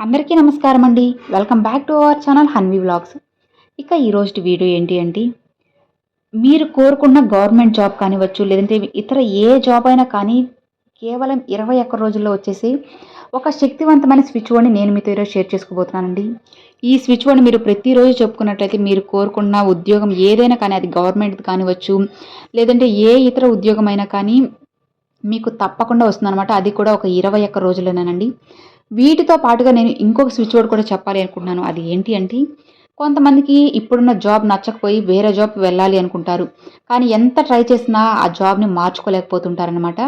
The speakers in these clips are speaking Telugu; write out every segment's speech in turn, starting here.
అందరికీ నమస్కారం అండి welcome back to our channel Hanvi vlogs ఇక ఈరోజు వీడియో ఏంటి అంటే మీరు కోరుకున్న గవర్నమెంట్ జాబ్ కానివ్వచ్చు లేదంటే ఇతర ఏ జాబ్ అయినా కానీ కేవలం ఇరవై ఒక్క రోజుల్లో వచ్చేసి ఒక శక్తివంతమైన స్విచ్ బోర్డ్ని నేను మీతో ఈరోజు షేర్ చేసుకోబోతున్నానండి. ఈ స్విచ్ బోర్డ్ని మీరు ప్రతిరోజు చెప్పుకున్నట్లయితే మీరు కోరుకున్న ఉద్యోగం ఏదైనా కానీ అది గవర్నమెంట్ కానివ్వచ్చు లేదంటే ఏ ఇతర ఉద్యోగం అయినా కానీ మీకు తప్పకుండా వస్తుందన్నమాట. అది కూడా ఒక ఇరవై ఒక్క రోజుల్లోనేనండి. వీటితో పాటుగా నేను ఇంకొక స్విచ్ బోర్డ్ కూడా చెప్పాలి అనుకుంటున్నాను. అది ఏంటి అంటే కొంతమందికి ఇప్పుడున్న జాబ్ నచ్చకపోయి వేరే జాబ్ వెళ్ళాలి అనుకుంటారు. కానీ ఎంత ట్రై చేసినా ఆ జాబ్ని మార్చుకోలేకపోతుంటారనమాట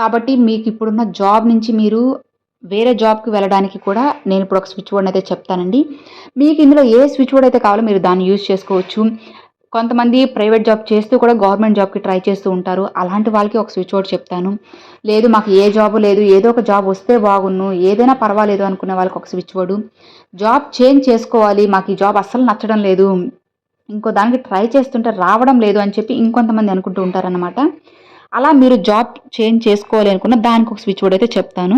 కాబట్టి మీకు ఇప్పుడున్న జాబ్ నుంచి మీరు వేరే జాబ్కి వెళ్ళడానికి కూడా నేను ఇప్పుడు ఒక స్విచ్ బోర్డ్ అయితే చెప్తానండి. మీకు ఇందులో ఏ స్విచ్ బోర్డ్ అయితే కావాలో మీరు దాన్ని యూజ్ చేసుకోవచ్చు. కొంతమంది ప్రైవేట్ జాబ్ చేస్తూ కూడా గవర్నమెంట్ జాబ్కి ట్రై చేస్తూ ఉంటారు. అలాంటి వాళ్ళకి ఒక స్విచ్ బోర్డ్ చెప్తాను. లేదు మాకు ఏ జాబ్ లేదు ఏదో ఒక జాబ్ వస్తే బాగున్ను ఏదైనా పర్వాలేదు అనుకునే వాళ్ళకి ఒక స్విచ్ బోర్డు జాబ్ చేంజ్ చేసుకోవాలి మాకు ఈ జాబ్ అస్సలు నచ్చడం లేదు. ఇంకో దానికి ట్రై చేస్తుంటే రావడం లేదు అని చెప్పి ఇంకొంతమంది అనుకుంటూ ఉంటారనమాట అలా మీరు జాబ్ చేంజ్ చేసుకోవాలి అనుకున్న దానికి ఒక స్విచ్ బోర్డ్ అయితే చెప్తాను.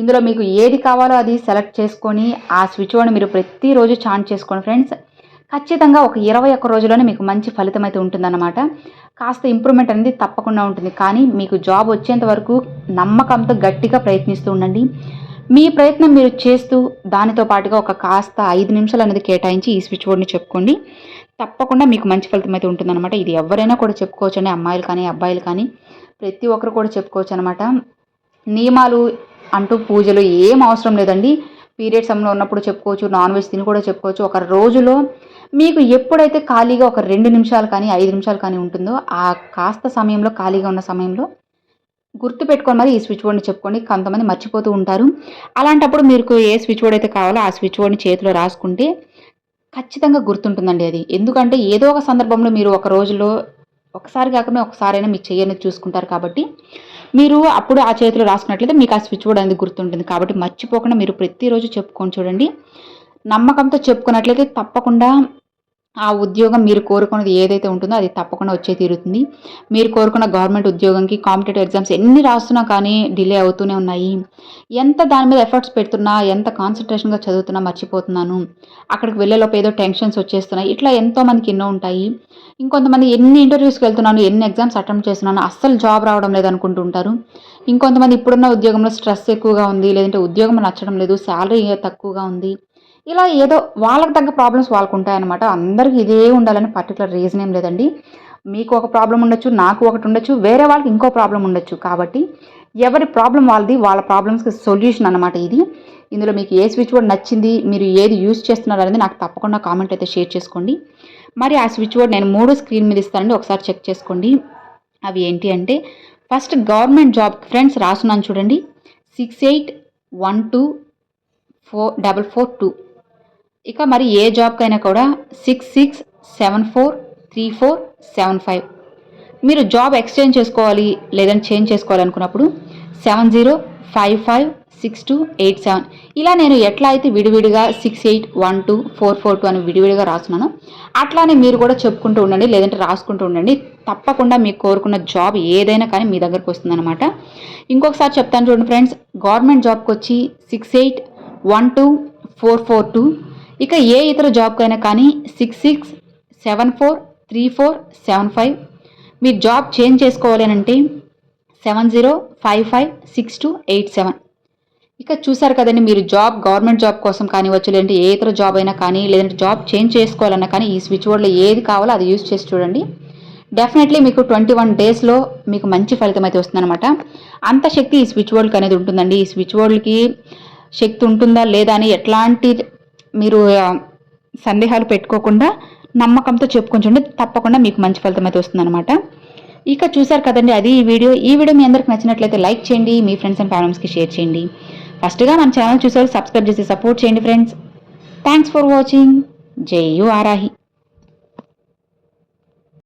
ఇందులో మీకు ఏది కావాలో అది సెలెక్ట్ చేసుకొని ఆ స్విచ్ బోర్డ్ని మీరు ప్రతిరోజు ఛాన్స్ చేసుకోండి ఫ్రెండ్స్. ఖచ్చితంగా ఒక ఇరవై ఒక్క రోజుల్లోనే మీకు మంచి ఫలితం అయితే ఉంటుందన్నమాట. కాస్త ఇంప్రూవ్మెంట్ అనేది తప్పకుండా ఉంటుంది. కానీ మీకు జాబ్ వచ్చేంత వరకు నమ్మకంతో గట్టిగా ప్రయత్నిస్తూ ఉండండి. మీ ప్రయత్నం మీరు చేస్తూ దానితో పాటుగా ఒక కాస్త ఐదు నిమిషాలు అనేది కేటాయించి ఈ స్విచ్ బోర్డ్ని చెప్పుకోండి. తప్పకుండా మీకు మంచి ఫలితం అయితే ఉంటుందన్నమాట. ఇది ఎవరైనా కూడా చెప్పుకోవచ్చు అండి అమ్మాయిలు కానీ అబ్బాయిలు కానీ ప్రతి ఒక్కరు కూడా చెప్పుకోవచ్చు అనమాట నియమాలు అంటూ పూజలు ఏం అవసరం లేదండి. పీరియడ్ సమయంలో ఉన్నప్పుడు చెప్పుకోవచ్చు నాన్ వెజ్ తిని కూడా చెప్పుకోవచ్చు. ఒక రోజులో మీకు ఎప్పుడైతే ఖాళీగా ఒక రెండు నిమిషాలు కానీ ఐదు నిమిషాలు కానీ ఉంటుందో ఆ కాస్త సమయంలో ఖాళీగా ఉన్న సమయంలో గుర్తు పెట్టుకొని మరి ఈ స్విచ్ బోర్డ్ని చెప్పుకోండి. కొంతమంది మర్చిపోతూ ఉంటారు. అలాంటప్పుడు మీకు ఏ స్విచ్ బోర్డ్ అయితే కావాలో ఆ స్విచ్ బోర్డ్ని చేతిలో రాసుకుంటే ఖచ్చితంగా గుర్తుంటుందండి అది. ఎందుకంటే ఏదో ఒక సందర్భంలో మీరు ఒక రోజులో ఒకసారి కాకుండా ఒకసారైనా మీ చెయ్యని చూసుకుంటారు కాబట్టి మీరు అప్పుడు ఆ చేతిలో రాసుకున్నట్లయితే మీకు ఆ స్విచ్ బోర్డ్ అనేది గుర్తుంటుంది. కాబట్టి మర్చిపోకుండా మీరు ప్రతిరోజు చెప్పుకొని చూడండి. నమ్మకంతో చెప్పుకున్నట్లయితే తప్పకుండా ఆ ఉద్యోగం మీరు కోరుకున్నది ఏదైతే ఉంటుందో అది తప్పకుండా వచ్చే తీరుతుంది. మీరు కోరుకున్న గవర్నమెంట్ ఉద్యోగంకి కాంపిటేటివ్ ఎగ్జామ్స్ ఎన్ని రాస్తున్నా కానీ డిలే అవుతూనే ఉన్నాయి. ఎంత దాని మీద ఎఫర్ట్స్ పెడుతున్నా ఎంత కాన్సన్ట్రేషన్గా చదువుతున్నా మర్చిపోతున్నాను. అక్కడికి వెళ్ళేలోపు ఏదో టెన్షన్స్ వచ్చేస్తున్నాయి. ఇట్లా ఎంతోమందికి ఎన్నో ఉంటాయి. ఇంకొంతమంది ఎన్ని ఇంటర్వ్యూస్కి వెళ్తున్నాను ఎన్ని ఎగ్జామ్స్ అటెంప్ట్ చేస్తున్నాను అస్సలు జాబ్ రావడం లేదు అనుకుంటుంటారు ఇంకొంతమంది ఇప్పుడున్న ఉద్యోగంలో స్ట్రెస్ ఎక్కువగా ఉంది లేదంటే ఉద్యోగం నచ్చడం లేదు శాలరీ తక్కువగా ఉంది. ఇలా ఏదో వాళ్ళకి తగ్గ ప్రాబ్లమ్స్ వాళ్ళకు ఉంటాయన్నమాట అందరికీ ఇదే ఉండాలని పర్టికులర్ రీజన్ ఏం లేదండి. మీకు ఒక ప్రాబ్లం ఉండొచ్చు నాకు ఒకటి ఉండొచ్చు వేరే వాళ్ళకి ఇంకో ప్రాబ్లం ఉండొచ్చు. కాబట్టి ఎవరి ప్రాబ్లం వాళ్ళది వాళ్ళ ప్రాబ్లమ్స్కి సొల్యూషన్ అనమాట ఇది. ఇందులో మీకు ఏ స్విచ్ బోర్డ్ నచ్చింది మీరు ఏది యూజ్ చేస్తున్నారు అనేది నాకు తప్పకుండా కామెంట్ అయితే షేర్ చేసుకోండి. మరి ఆ స్విచ్ బోర్డ్ నేను మూడు స్క్రీన్ మీద ఇస్తానండి ఒకసారి చెక్ చేసుకోండి. అవి ఏంటి అంటే ఫస్ట్ గవర్నమెంట్ జాబ్ ఫ్రెండ్స్ రాసున్నాను చూడండి. Six eight one two four double four two ఇక మరి ఏ జాబ్కైనా కూడా six six seven four three four seven five మీరు జాబ్ ఎక్స్చేంజ్ చేసుకోవాలి లేదంటే change చేసుకోవాలనుకున్నప్పుడు seven zero five five six two eight seven ఇలా నేను ఎట్లా అయితే విడివిడిగా six eight one two four four two అని విడివిడిగా రాస్తున్నాను అట్లానే మీరు కూడా చెప్పుకుంటూ ఉండండి లేదంటే రాసుకుంటూ ఉండండి. తప్పకుండా మీకు కోరుకున్న జాబ్ ఏదైనా కానీ మీ దగ్గరకు వస్తుందన్నమాట. ఇంకొకసారి చెప్తాను చూడండి ఫ్రెండ్స్ గవర్నమెంట్ జాబ్కి వచ్చి six eight one two four four two ఇక ఏ ఇతర జాబ్కైనా కానీ six six seven four three four seven five మీరు జాబ్ చేంజ్ చేసుకోవాలి అంటే seven zero five five six two eight seven. ఇక చూసారు కదండి మీరు జాబ్ గవర్నమెంట్ జాబ్ కోసం కానివచ్చు లేదంటే ఏ ఇతర జాబ్ అయినా కానీ లేదంటే జాబ్ చేంజ్ చేసుకోవాలన్నా కానీ ఈ స్విచ్ బోర్డ్లో ఏది కావాలో అది యూజ్ చేసి చూడండి. డెఫినెట్లీ మీకు ట్వంటీ వన్ డేస్లో మీకు మంచి ఫలితం అయితే వస్తుందన్నమాట. అంత శక్తి ఈ స్విచ్ బోర్డ్కి అనేది ఉంటుందండి. ఈ స్విచ్ బోర్డ్కి శక్తి ఉంటుందా లేదా అని ఎట్లాంటి మీరు సందేహాలు పెట్టుకోకుండా నమ్మకంతో చెప్పుకుంటుండే తప్పకుండా మీకు మంచి ఫలితం అయితే వస్తుందన్నమాట. ఇక చూసారు కదండి అది ఈ వీడియో. ఈ వీడియో మీ అందరికి నచ్చినట్లయితే లైక్ చేయండి మీ ఫ్రెండ్స్ అండ్ ఫ్యామిలీస్కి షేర్ చేయండి. ఫస్ట్గా మన ఛానల్ చూసారు సబ్స్క్రైబ్ చేసి సపోర్ట్ చేయండి friends. Thanks for watching Jai you ఆరాహి.